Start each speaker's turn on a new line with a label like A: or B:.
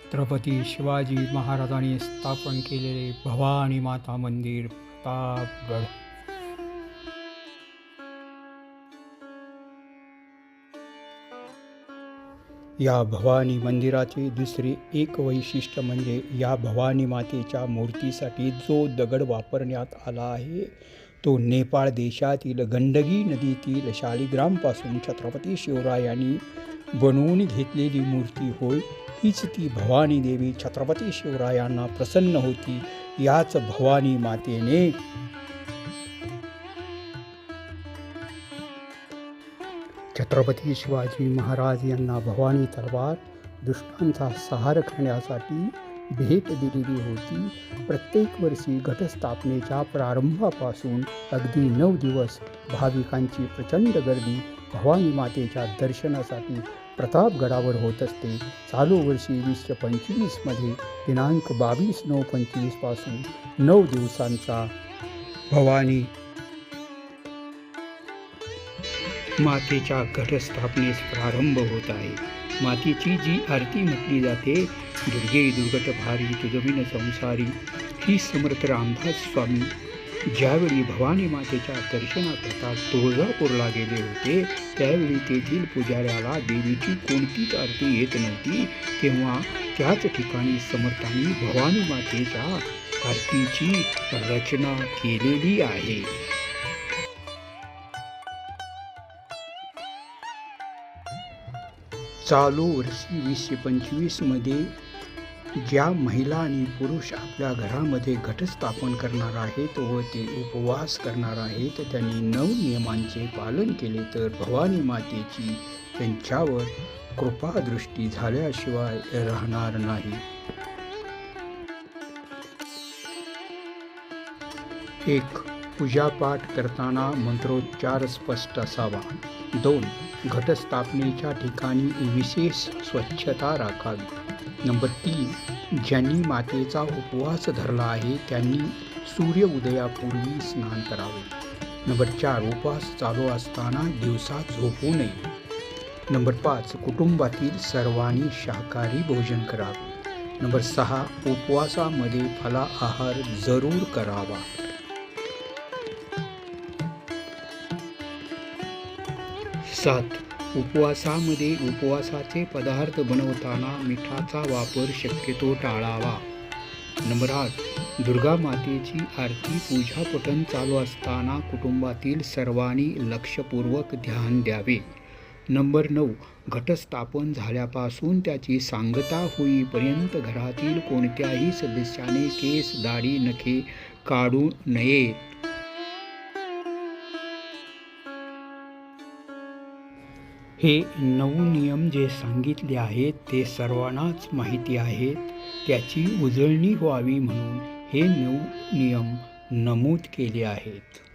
A: छत्रपती शिवाजी महाराजांनी स्थापन केलेले भवानी माता मंदिर प्रतापगड. या भवानी मंदिराचे दुसरे एक वैशिष्ट्य म्हणजे या भवानी मातेच्या मूर्तीसाठी जो दगड वापरण्यात आला आहे तो नेपाळ देशातील गंडकी नदीतील शालिग्रामपासून छत्रपती शिवरायांनी बनवून घेतलेली मूर्ती होय हीच ती भवानी देवी छत्रपती शिवरायांना प्रसन्न होती याच भवानी मातेने. छत्रपती शिवाजी महाराज यांना भवानी तलवार दुष्टांचा सहार करण्यासाठी भेट दिलेली होती. प्रत्येक वर्षी घटस्थापनेच्या प्रारंभापासून अगदी नऊ दिवस भाविकांची प्रचंड गर्दी भवानी मातेच्या दर्शनासाठी प्रतापगडावर होत असते. चालू वर्षी वीसशे पंचवीसमध्ये दिनांक बावीस नऊ पंचवीसपासून नऊ दिवसांचा भवानी मातेच्या घटस्थापनेस प्रारंभ होत आहे. मातेची जी आरती म्हटली जाते दुर्गे दुर्गटभारी तुझविन संसारी ही समर्थ रामदास स्वामी. ज्यावेळी भवानी मातेच्या दर्शनाकरता तुळजापूरला गेले होते त्यावेळी तेथील पुजाऱ्याला देवीची कोणतीच आरती येत नव्हती. तेव्हा त्याच ठिकाणी समर्थांनी भवानी मातेच्या आरतीची रचना केलेली आहे. चालू वर्षी वीसशे पंचवीसमध्ये ज्या महिला आणि पुरुष आपल्या घरामध्ये घटस्थापन करणार आहेत व ते उपवास करणार आहेत त्यांनी नऊ नियमांचे पालन केले तर भवानी मातेची त्यांच्यावर कृपादृष्टी झाल्याशिवाय राहणार नाही. एक पूजापाठ करताना मंत्रोच्चार स्पष्ट असावा. दोन घटस्थापनेच्या ठिकाणी विशेष स्वच्छता राखावी. नंबर तीन ज्यांनी मातेचा उपवास धरला आहे त्यांनी सूर्य उदयापूर्वी स्नान करावे. नंबर चार उपवास चालू असताना दिवसा झोपू नये. नंबर पाच कुटुंबातील सर्वांनी शाकाहारी भोजन करावे. नंबर सहा उपवासामध्ये फला आहार जरूर करावा. सात. उपवासामध्ये उपवासाचे पदार्थ बनवताना मिठाचा वापर शक्यतो टाळावा. नंबर आठ. दुर्गा मातेची आरती पूजा पठण चालू असताना कुटुंबातील सर्वांनी लक्षपूर्वक ध्यान द्यावे. नंबर नऊ. घटस्थापन झाल्यापासून त्याची सांगता होईपर्यंत घरातील कोणत्याही सदस्याने केस दाढी नखे काढू नयेत हे नऊ नियम जे सांगितले आहेत ते सर्वांनाच माहिती आहेत. त्याची उजळणी व्हावी म्हणून हे नऊ नियम नमूद केले आहेत.